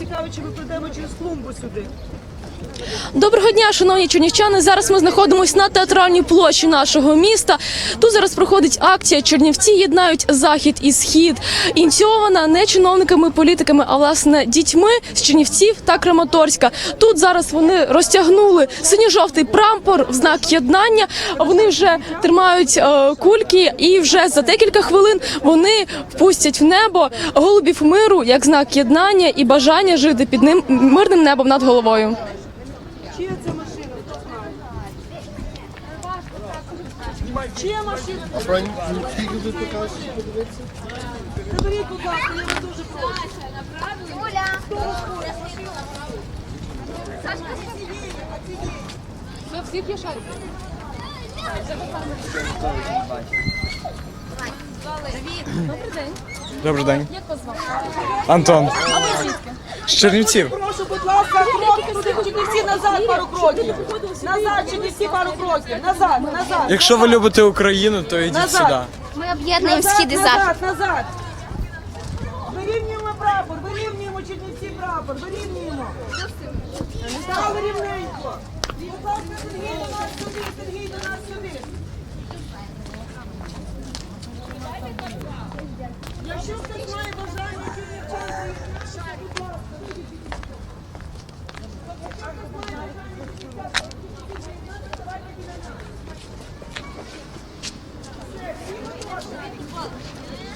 Цікавить, чи ми прийдемо через клумбу сюди. Доброго дня, шановні чернівчани. Зараз ми знаходимося на театральній площі нашого міста. Тут зараз проходить акція Чернівці єднають захід і схід. Ініційована не чиновниками, політиками, а власне дітьми з Чернівців та Краматорська. Тут зараз вони розтягнули синьо-жовтий прапор в знак єднання. Вони вже тримають е, кульки, і вже за декілька хвилин вони впустять в небо голубів миру як знак єднання і бажання жити під ним мирним небом над головою. Чия це машина? Хто знає? Чия машина? А про скільки ви покажете, подивитися? Заберіть, будь ласка, я вас дуже прошу. Добрий день. Добрий день. Як позбавка? Антон. З Чернівців. Прошу, будь ласка, Чернівці назад пару кроків. Назад, Чернівці пару кроків. Назад, назад. Якщо ви любите Україну, то йдіть Назад. сюди. Ми об'єднуємо Назад, схід і захід. назад, назад. Вирівнюємо прапор, вирівнюємо Чернівці прапор, вирівнюємо. Стали рівненько. Будь ласка, Сергій до нас сюди, Сергій до нас сюди. Якщо хтось має бажання чернівчан, будь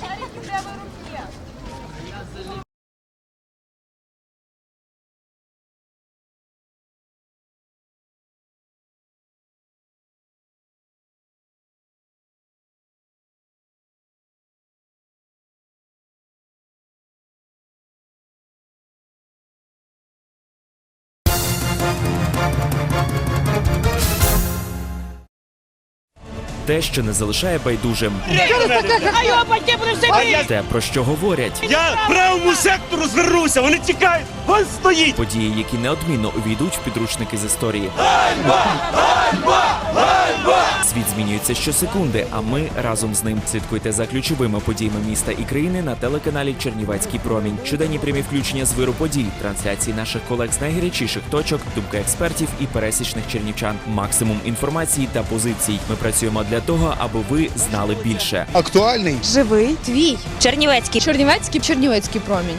Her iki devam ediyor. Те, що не залишає байдужим, те, про що говорять, Я правому сектору звернувся, вони тікають, він стоїть. події, які неодмінно увійдуть в підручники з історії. Світ змінюється щосекунди, а ми разом з ним слідкуйте за ключовими подіями міста і країни на телеканалі Чернівецький промінь. Щоденні прямі включення з виру подій, трансляції наших колег з найгарячіших точок, думки експертів і пересічних чернівчан. Максимум інформації та позицій. Ми працюємо для того, аби ви знали більше. Актуальний. Живий твій Чернівецький. Чернівецький Чернівецький промінь.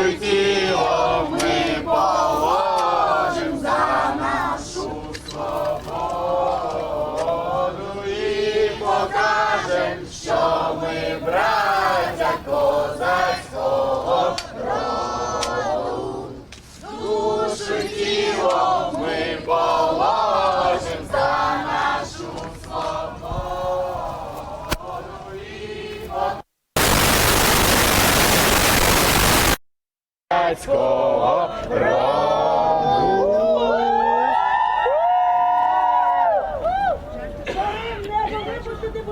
Небо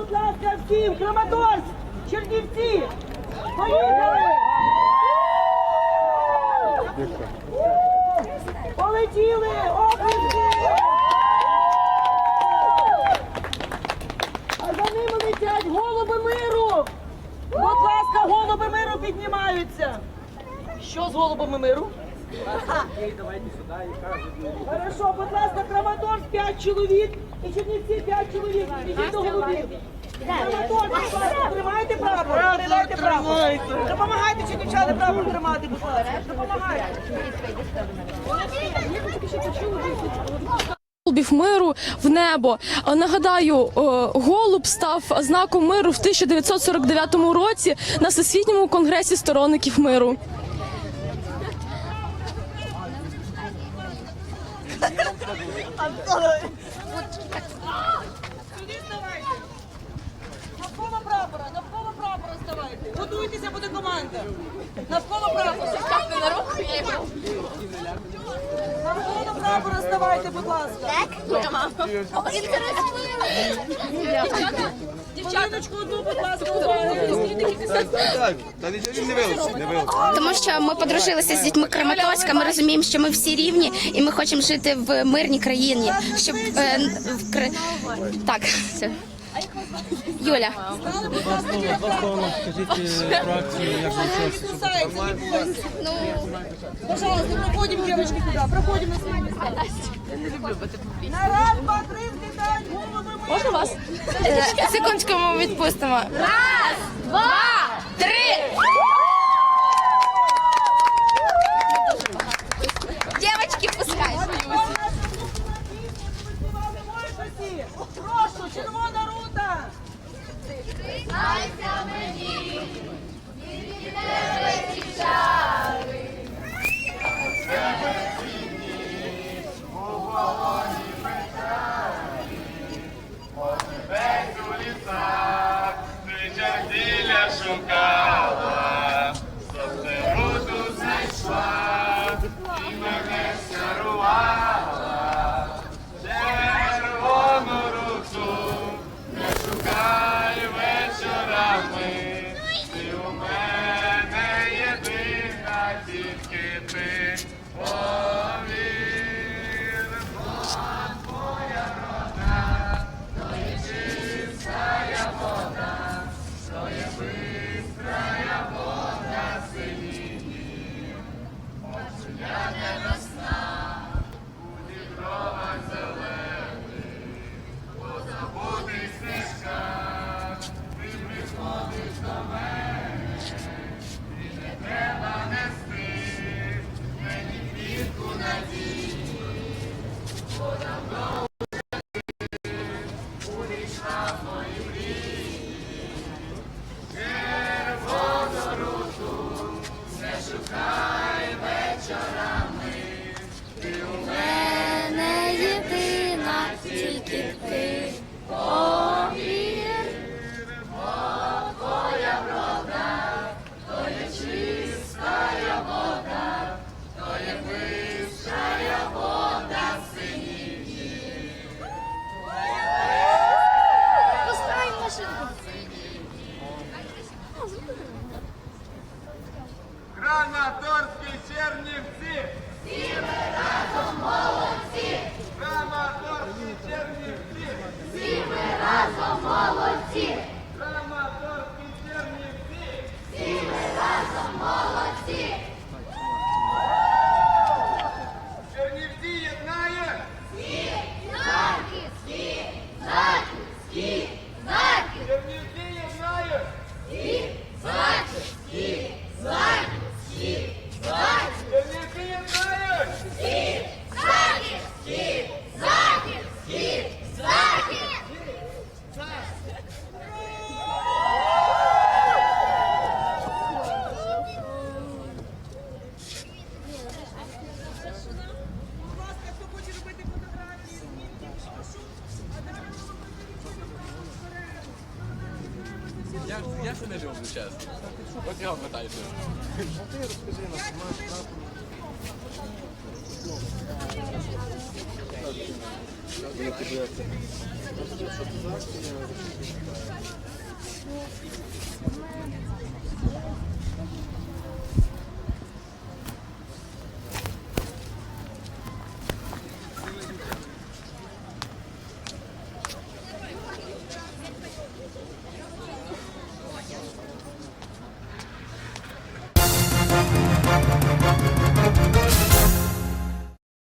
будь ласка, всім! Краматорськ! Чернівці! Поїхали! Полетіли! Оплески! А за ними летять голуби миру! Будь ласка, голуби миру піднімаються! Що з голубами миру? Хорошо, будь ласка, Краматорськ 5 чоловік і Чернівці 5 чоловік. Ідіть до голубів. Тримайте прапор, тримайте прапор. Допомагайте чернівчани прапор тримати, будь ласка. Допомагайте. Голубів миру в небо. Нагадаю, е, голуб став знаком миру в 1949 році на Всесвітньому конгресі сторонників миру. Сюди ставайте. Навколо прапора, навколо прапора ставайте. Готуйтеся, буде команда. Навколо прапора. Навколо прапора ставайте, будь ласка. Дівчаточку одну, будь ласка, Тому що ми подружилися з дітьми Краматорська. Ми розуміємо, що ми всі рівні, і ми хочемо жити в мирній країні. Щоб е, в Кри- так, все. Юля. Ну, пожалуйста, проходим, девочки, туда. Проходим на свои места. На раз, два, три, взлетать, головы мы. Можна вас? Секундочку, ми відпустимо. Раз, два, три. Краматорські Чернівці! Всі молодці! Краматорські Чернівці! Всі ми разом молодці! Краматорські Чернівці! Всі ми разом молодці! Чернівці єднає! Чернівці єднає! Чернівці єднає! Будь ласка, хто хоче робити фотографії, знімки, прошу. А далі ми робимо вперед. Я це не люблю, чесно. От його питайте.